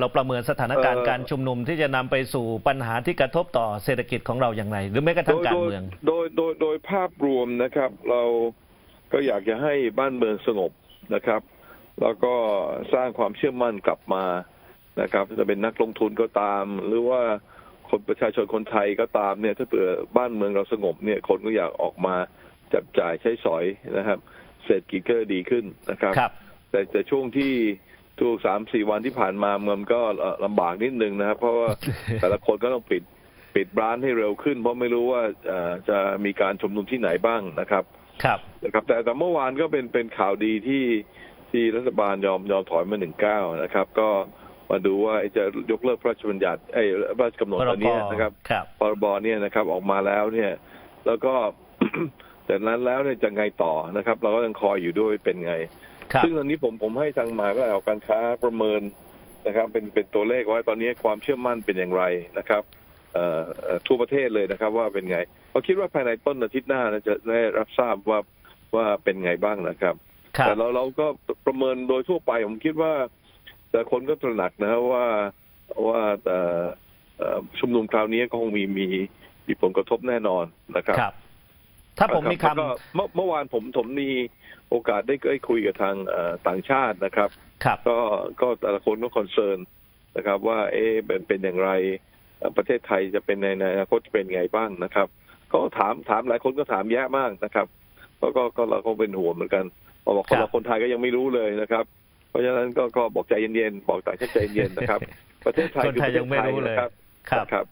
เราประเมินสถานการณ์เอ่อการชุมนุมที่จะนำไปสู่ปัญหาที่กระทบต่อเศรษฐกิจของเราอย่างไร หรือแม้กระทั่งการเมือง โดยโดยโดยภาพรวมนะครับ เราก็อยากจะให้บ้านเมืองสงบนะครับ แล้วก็สร้างความเชื่อมั่นกลับมานะครับ จะเป็นนักลงทุนก็ตาม หรือว่าคนประชาชนคนไทยก็ตามเนี่ย ถ้าเผื่อบ้านเมืองเราสงบเนี่ยคนก็อยากออกมาจับจ่ายใช้สอยนะครับ เศรษฐกิจก็ดีขึ้นนะครับครับแต่แต่ช่วงที่ ทุกสามสี่วันที่ผ่านมามันก็เอ่อลำบากนิดนึงนะครับ เพราะว่าแต่ละคนก็ต้องปิดปิดร้านให้เร็วขึ้น เพราะไม่รู้ว่าเอ่อจะมีการชุมนุมที่ไหนบ้างนะครับ ครับนะครับแต่แต่เมื่อวานก็เป็นเป็นข่าวดีที่ที่รัฐบาลยอมยอมถอยมาหนึ่งเก้านะครับ ก็มาดูว่าจะยกเลิกพระราชบัญญัติไอ้ยพระราชกำหนดพรอันบเนี้ยนะครับครับพรบเนี่ยนะครับออกมาแล้วเนี่ย แล้วก็จากนั้นแล้วเนี่ยจะไงต่อนะครับ เราก็ยังคอยอยู่ด้วยเป็นไงครับ ซึ่งตอนนี้ผมผมให้ทางมหาวิทยาลัยหอการค้าประเมินนะครับ เป็นเป็นตัวเลขไว้ตอนนี้ความเชื่อมั่นเป็นอย่างไรนะครับเอ่อเอ่อทั่วประเทศเลยนะครับ ว่าเป็นไงเราคิดว่าภายในต้นอาทิตย์หน้านะจะได้รับทราบว่าว่าเป็นไงบ้างนะครับครับ แต่เราเราก็ประเมินโดยทั่วไปผมคิดว่า แต่คนก็ตระหนักนะครับว่าว่าเอ่อเอ่อชุมนุมคราวนี้ก็คงมีมีมีผลกระทบแน่นอนนะครับครับ ถ้าผมมีแล้วก็คำเมื่อเมื่อวานผมผมมีโอกาสได้ได้คุยกับทางเอ่อต่างชาตินะครับครับ ก็ก็แต่ละคนก็คอนเซิร์นนะครับ ว่าเอ๊ะเป็นเป็นอย่างไรเอ่อประเทศไทยจะเป็นในในอนาคตจะเป็นไงบ้างนะครับ ก็ถามถามหลายคนก็ถามแยะมากนะครับ แล้วก็ก็เราก็เป็นห่วงเหมือนกันบอกคนครัเราบคนไทยก็ยังไม่รู้เลยนะครับ เพราะฉะนั้นก็ก็บอกใจเย็นๆบอกต่างชาติใจเย็นๆนะครับ ประเทศไทยคนไทยยังไม่รู้เลยนะครับครับครับ